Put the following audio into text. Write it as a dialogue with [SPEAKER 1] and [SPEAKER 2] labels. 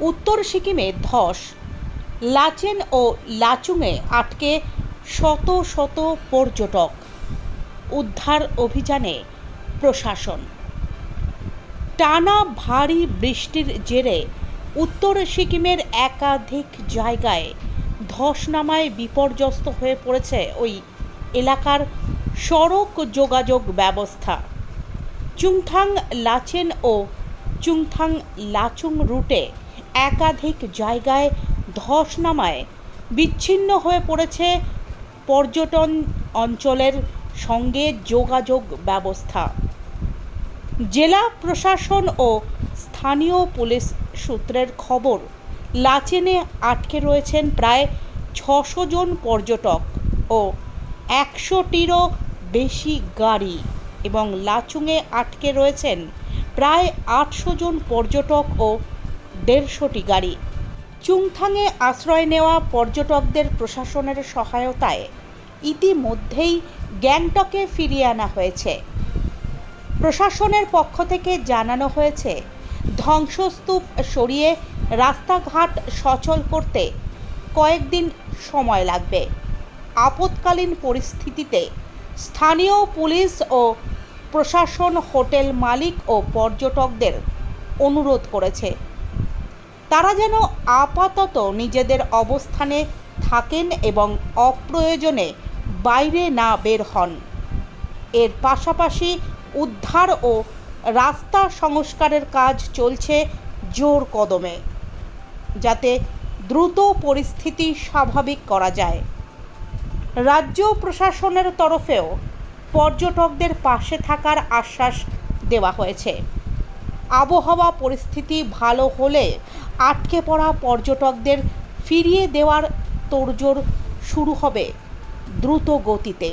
[SPEAKER 1] উত্তর সিকিমে ধস। লাচেন ও লাচুংয়ে আটকে শত শত পর্যটক। উদ্ধার অভিযানে প্রশাসন। টানা ভারী বৃষ্টির জেরে উত্তর সিকিমের একাধিক জায়গায় ধস নামায় বিপর্যস্ত হয়ে পড়েছে ওই এলাকার সড়ক যোগাযোগ ব্যবস্থা। চুংথাং, লাচেন ও চুংথাং লাচুং রুটে একাধিক জায়গায় ধস নামায় বিচ্ছিন্ন হয়ে পড়েছে পর্যটন অঞ্চলের সঙ্গে যোগাযোগ ব্যবস্থা। জেলা প্রশাসন ও স্থানীয় পুলিশ সূত্রের খবর, লাচেনে আটকে রয়েছেন প্রায় ছশো জন পর্যটক ও একশোটিরও বেশি গাড়ি এবং লাচুংয়ে আটকে রয়েছেন প্রায় আটশো জন পর্যটক ও দেড়শোটি গাড়ি। চুংথাংয়ে আশ্রয় নেওয়া পর্যটকদের প্রশাসনের সহায়তায় ইতিমধ্যেই গ্যাংটকে ফিরিয়ে আনা হয়েছে। প্রশাসনের পক্ষ থেকে জানানো হয়েছে, ধ্বংসস্তূপ সরিয়ে রাস্তাঘাট সচল করতে কয়েকদিন সময় লাগবে। আপৎকালীন পরিস্থিতিতে স্থানীয় পুলিশ ও প্রশাসন হোটেল মালিক ও পর্যটকদের অনুরোধ করেছে। তারা যেন আপাতত নিজেদের অবস্থানে থাকেন এবং অপ্রয়োজনে বাইরে না বের হন। এর পাশাপাশি উদ্ধার ও রাস্তা সংস্কারের কাজ চলছে জোর কদমে, যাতে দ্রুত পরিস্থিতি স্বাভাবিক করা যায়। রাজ্য প্রশাসনের তরফেও পর্যটকদের পাশে থাকার আশ্বাস দেওয়া হয়েছে। আবহাওয়া পরিস্থিতি ভালো হলে আটকে পড়া পর্যটকদের ফিরিয়ে দেওয়ার তোড়জোড় শুরু হবে দ্রুত গতিতে।